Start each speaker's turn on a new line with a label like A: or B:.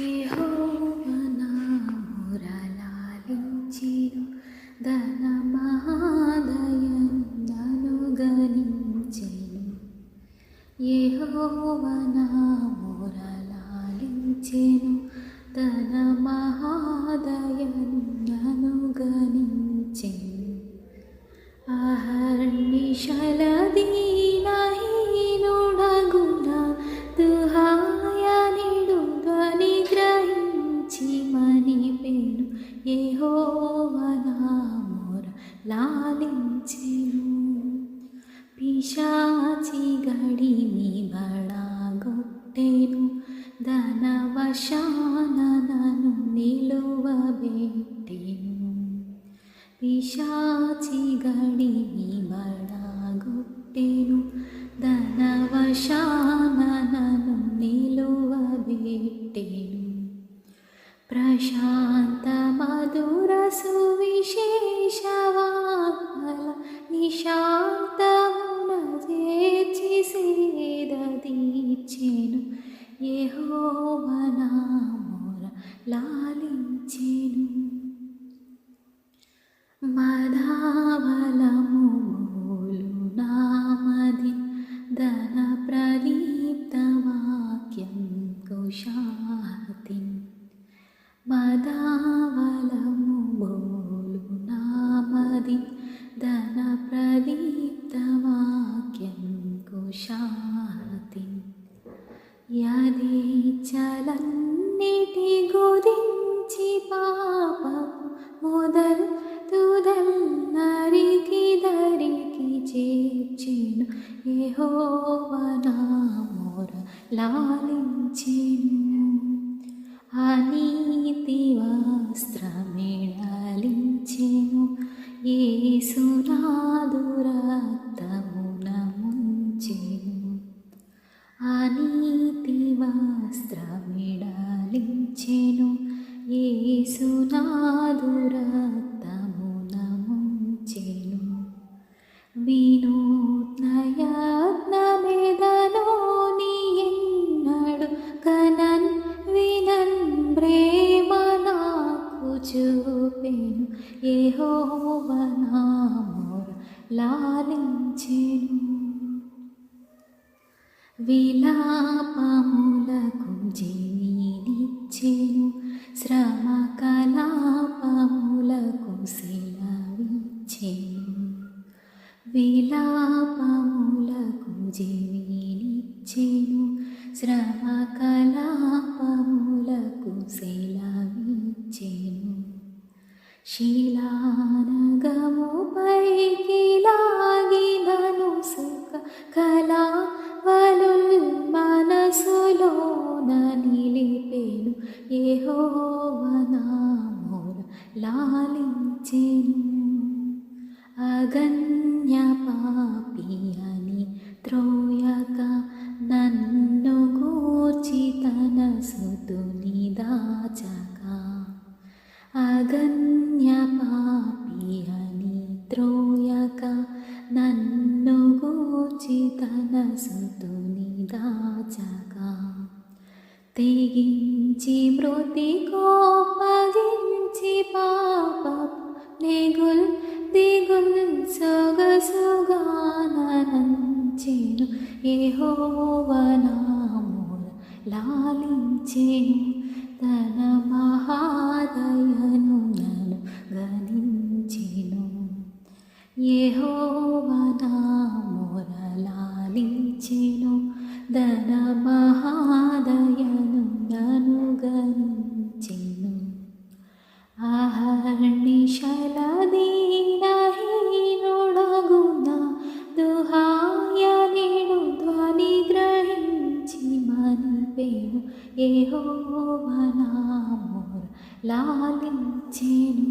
A: యెహోవనా మురళాలించెను ధన మహాదయన్నను గణించెను యెహోవనా ధన మహా లాలించెను పిశాచి గడిని బడాగొట్టెను ధనవశానను నిలువబెట్టెను పిశాచి గడి ప్రశాంత మధుర సువిశేషవాల నిశాంతమున చేర్చి సేద తీర్చెను. యెహోవనామోర లాలించెను. మదావలము మూలు నామది ధన ప్రదీప్తవాక్యం కుశాతి ధన ప్రదీప్తవాక్యం కుశాతి యది చలన్నిటి గురించి పాపపు మొదల్ తుదల్ నరికి దరికి చేర్చిను ఏహోవనామోర లాలించిను. అనీతి వస్త్రమిళలించెను యేసునాదురక్తమున ముంచెను అనీతి వస్త్రమిడలించెను. యేసునాదురక్తమున ముంచెను వినూత్నయత్నమెదనో లాలించెను విలాపములకు జీవినిచ్చెను శ్రమ కలాపములకు శిలవిచ్చెను విలాపములకు జీవినిచ్చెను శ్రమ కలాపములకు శిలవిచ్చెను శిలా లాలించెను అగన్య పాపి అని త్రోయక నన్ను గూర్చి తన సుతుని దాచక. అగన్య పాపి అని త్రోయక నన్ను గూర్చి తన సుతుని దాచక. తెగించి మృతి కోపగించి పాపపు నెగుల్ దిగుల్ సొగసుగానంచెను యెహోవనామోర లాలించెను. తన మహాదయను నను గణించెను. యెహోవనామోర లాలించెను. ధన మహాదయ మనిపేను ఏహోవనామోర లాలించెను